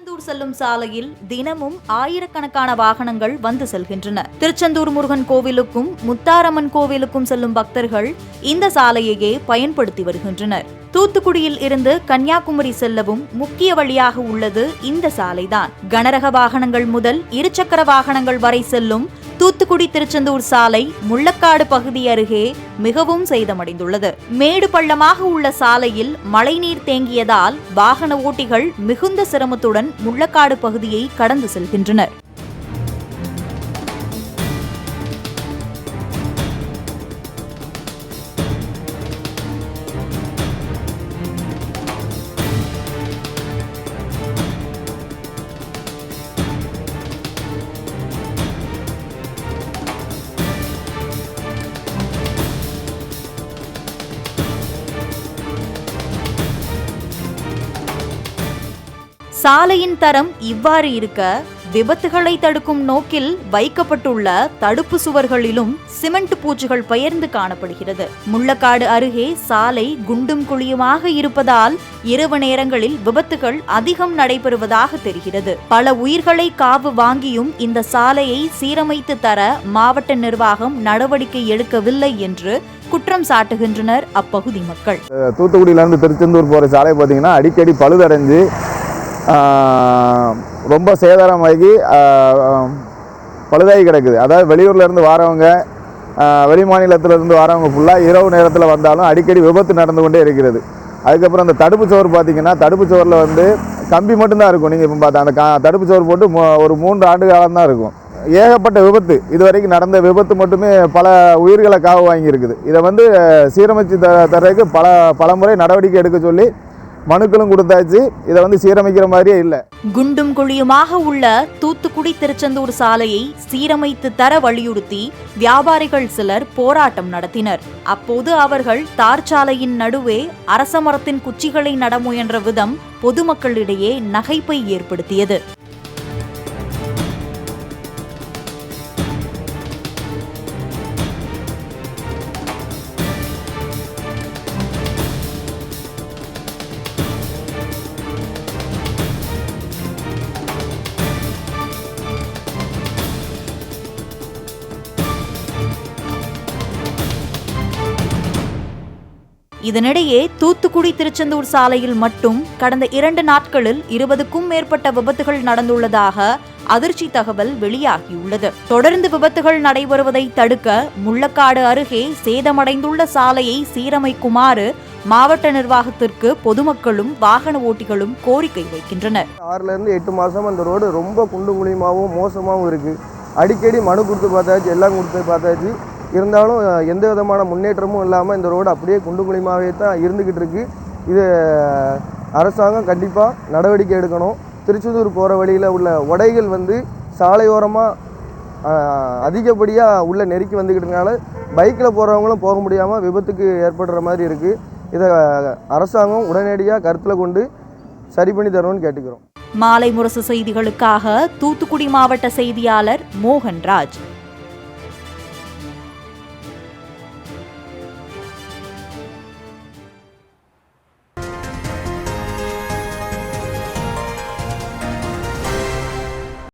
திருச்செந்தூர் செல்லும் சாலையில் தினமும் ஆயிரக்கணக்கான வாகனங்கள் வந்து செல்கின்றன. திருச்செந்தூர் முருகன் கோவிலுக்கும் முத்தாரம்மன் கோவிலுக்கும் செல்லும் பக்தர்கள் இந்த சாலையையே பயன்படுத்தி வருகின்றனர். தூத்துக்குடியில் இருந்து கன்னியாகுமரி செல்லவும் முக்கிய வழியாக உள்ளது இந்த சாலைதான். கனரக வாகனங்கள் முதல் இருசக்கர வாகனங்கள் வரை செல்லும் தூத்துக்குடி திருச்செந்தூர் சாலை முள்ளக்காடு பகுதி அருகே மிகவும் சேதமடைந்துள்ளது. மேடு பள்ளமாக உள்ள சாலையில் மழைநீர் தேங்கியதால் வாகன ஓட்டிகள் மிகுந்த சிரமத்துடன் முள்ளக்காடு பகுதியை கடந்து செல்கின்றனர். சாலையின் தரம் இவ்வாறு இருக்க விபத்துகளை தடுக்கும் நோக்கில் வைக்கப்பட்டுள்ள தடுப்பு சுவர்களிலும் சிமெண்ட் பூச்சுகள் பெயர்ந்து காணப்படுகிறது. முள்ளக்காடு அருகே சாலை குண்டும் குழியுமாக இருப்பதால் இரவு நேரங்களில் விபத்துகள் அதிகம் நடைபெறுவதாக தெரிகிறது. பல உயிர்களை காவு வாங்கியும் இந்த சாலையை சீரமைத்து தர மாவட்ட நிர்வாகம் நடவடிக்கை எடுக்கவில்லை என்று குற்றம் சாட்டுகின்றனர் அப்பகுதி மக்கள். தூத்துக்குடியிலிருந்து திருச்செந்தூர் போகிற சாலை பார்த்தீங்கன்னா அடிக்கடி பழுதடைஞ்சு ரொம்ப சேதாரமாகி பழுதாகி கிடக்குது. அதாவது வெளியூர்லேருந்து வரவங்க வெளி மாநிலத்திலேருந்து வரவங்க ஃபுல்லாக இரவு நேரத்தில் வந்தாலும் அடிக்கடி விபத்து நடந்து கொண்டே இருக்கிறது. அதுக்கப்புறம் அந்த தடுப்பு சோறு பார்த்திங்கன்னா தடுப்பு சோறில் வந்து கம்பி மட்டும்தான் இருக்கும். நீங்கள் இப்போ பார்த்தா அந்த கா- தடுப்பு சோறு போட்டு ஒரு மூன்று ஆண்டு காலம் தான் இருக்கும். ஏகப்பட்ட விபத்து. இதுவரைக்கும் நடந்த விபத்து மட்டுமே பல உயிர்களை காவு வாங்கியிருக்குது. இதை வந்து சீரமைச்சு த தர்றதுக்கு பல பல முறை நடவடிக்கை எடுக்க சொல்லி மனுக்களும் கொடுத்தாச்சு. இதை வந்து சீரமைக்கிற மாதிரியே இல்லை. குண்டும் குழியுமாக உள்ள தூத்துக்குடி திருச்செந்தூர் சாலையை சீரமைத்து தர வலியுறுத்தி வியாபாரிகள் சிலர் போராட்டம் நடத்தினர். அப்போது அவர்கள் தார் சாலையின் நடுவே அரச மரத்தின் குச்சிகளை நட முயன்ற விதம் பொதுமக்களிடையே நகைப்பை ஏற்படுத்தியது. இதனிடையே தூத்துக்குடி திருச்செந்தூர் சாலையில் மட்டும் கடந்த இரண்டு நாட்களில் இருபதுக்கும் மேற்பட்ட விபத்துகள் நடந்துள்ளதாக அதிர்ச்சி தகவல் வெளியாகியுள்ளது. தொடர்ந்து விபத்துகள் நடைபெறுவதை தடுக்க முள்ளக்காடு அருகே சேதமடைந்துள்ள சாலையை சீரமைக்குமாறு மாவட்ட நிர்வாகத்திற்கு பொதுமக்களும் வாகன ஓட்டிகளும் கோரிக்கை வைக்கின்றனர். ஆறுலேருந்து எட்டு மாதம் அந்த ரோடு ரொம்ப குண்டு குழியுமாகவும் மோசமாகவும் இருக்குது அடிக்கடி மனு கொடுத்து பார்த்தாச்சு எல்லாம் கொடுத்து பார்த்தாச்சு. இருந்தாலும் எந்த விதமான முன்னேற்றமும் இல்லாமல் இந்த ரோடு அப்படியே குண்டு குழிமாவே தான் இருந்துக்கிட்டு இருக்கு. இது அரசாங்கம் கண்டிப்பாக நடவடிக்கை எடுக்கணும். திருச்செந்தூர் போகிற வழியில் உள்ள உடைகள் வந்து சாலையோரமாக அதிகப்படியாக உள்ள நெருக்கி வந்துக்கிட்டனால பைக்கில் போகிறவங்களும் போக முடியாமல் விபத்துக்கு ஏற்படுற மாதிரி இருக்குது இதை அரசாங்கம் உடனடியாக கருத்தில் கொண்டு சரி பண்ணி தரணும்னு கேட்டுக்கிறோம். மாலை முரசு செய்திகளுக்காக தூத்துக்குடி மாவட்ட செய்தியாளர் மோகன்ராஜ்.